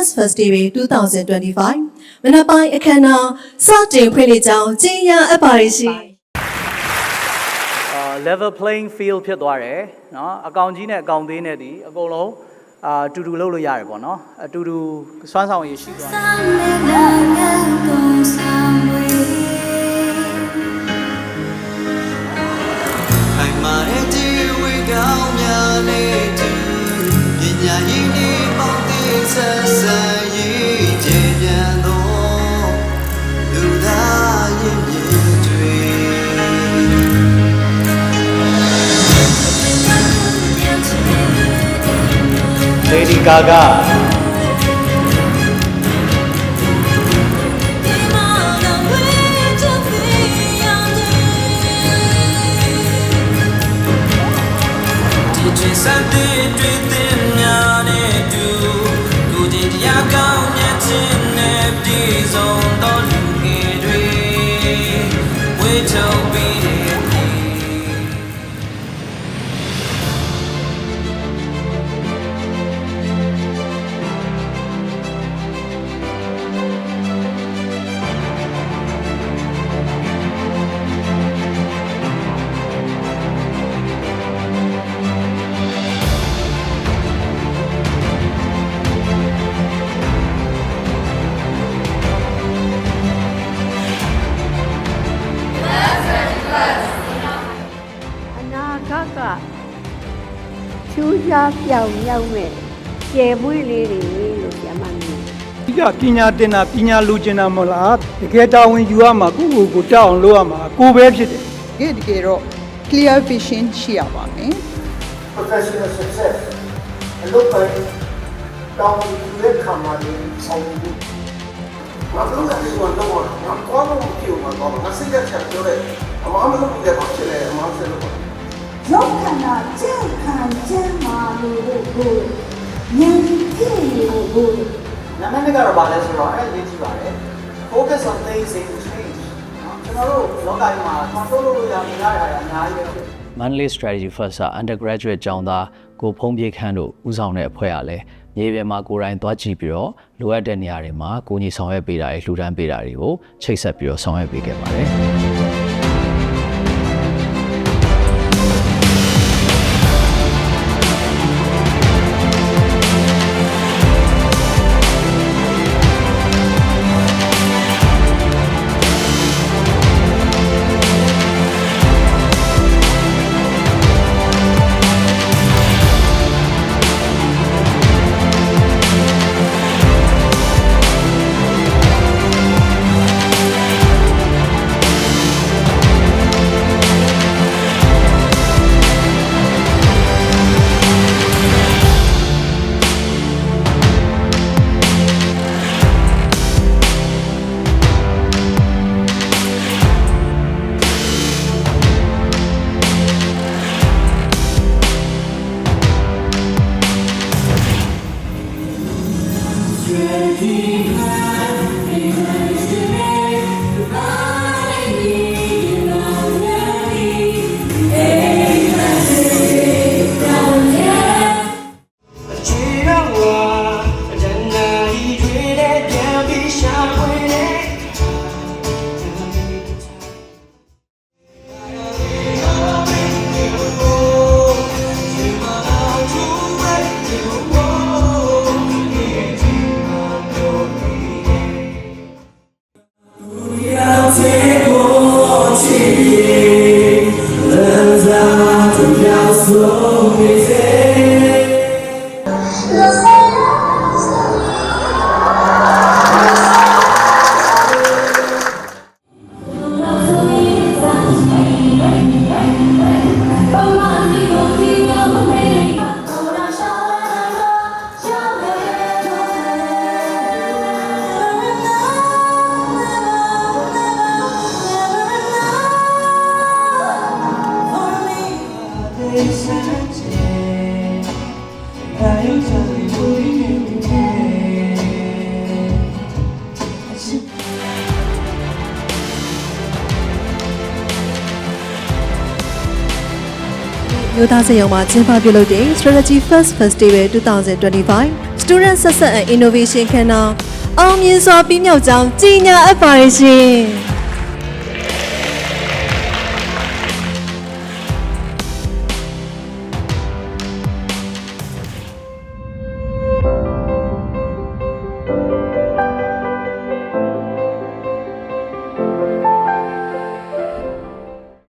Festival 2025မနက်ပိုင်းအခမ်းအနားစတင်ဖွင့်လှစ်ကြောင်းကြေညာအပ်ပါရရှိ အာ level playing field ဖြစ်သွားတယ်เนาะအကောင်ကြီးနဲ့အကောင်သေးနဲ့ဒီအကုန်လုံးအာတူတူလုပ်လို့ရတယ်ပေါ့เนาะအတူတူစွမ်းဆောင်ရည်ရှိသွားတယ် ဒီချစ်စတဲ့တွေ့တဲ့များနဲ့တူကိုကြည်တရားကောင်းမြတ်ခြင်းနဲ့ပြည်စုံသော ချူးစားပြောင်ရောက်မဲ့ကျေပွေးလေးတွေလို့ပြန်မှမြင်ဒီကပညာတင်တာပညာလူကျင်တာမဟုတ်လားတကယ်တာဝန်ယူရမှာကိုယ့်ကိုယ်ကိုတောက်အောင်လုပ်ရမှာကိုယ်ပဲဖြစ်တယ်တကယ်တကယ်တော့ clear vision ရှိရပါမယ် professional success အလုပ်ပဲတောင်းယူတဲ့ခါမှာလည်းဆောင်ယူမလုပ်တဲ့ဒီကတော့ငါကောင်းလို့မပြောမှာတော့ငါစိတ်ရက်ချက်ပြောတယ်အမမလုပ်ဘူးလေဘာဖြစ်လဲအမဆက်လို့ပါ ရုပ်ခန္ဓာကြံ့ခံကြံ့မာလို့ကိုဉာဏ်ပြည့်လို့ကိုနာမည်ကတော့ဗာလဲဆိုတော့အဲ့ဒါရေးကြည့်ပါလေ focus on things in change ကျွန်တော်တို့လောကကြီးမှာ control လုပ်လို့ရမြင်ရတာအများကြီးပဲမန္တလေး strategy first က undergraduate ကျောင်းသားကိုဖုံးပြေခန်းတို့ဦးဆောင်တဲ့အဖွဲ့ကလည်းမြေပြင်မှာကိုယ်တိုင်သွားကြည့်ပြီးတော့လိုအပ်တဲ့နေရာတွေမှာကိုကြီးဆောင်ရွက်ပေးတာတွေလှူဒန်းပေးတာတွေကိုချိတ်ဆက်ပြီးတော့ဆောင်ရွက်ပေးခဲ့ပါတယ် собі မြို့သားစရုံမှာကျင်းပပြုလုပ်တဲ့ Strategy First Festival 2025 Student Success and Innovation ခန်းနာအောင်မြင်စွာပြီးမြောက်ကြောင်းကြီးညာအပ်ပါရရှင်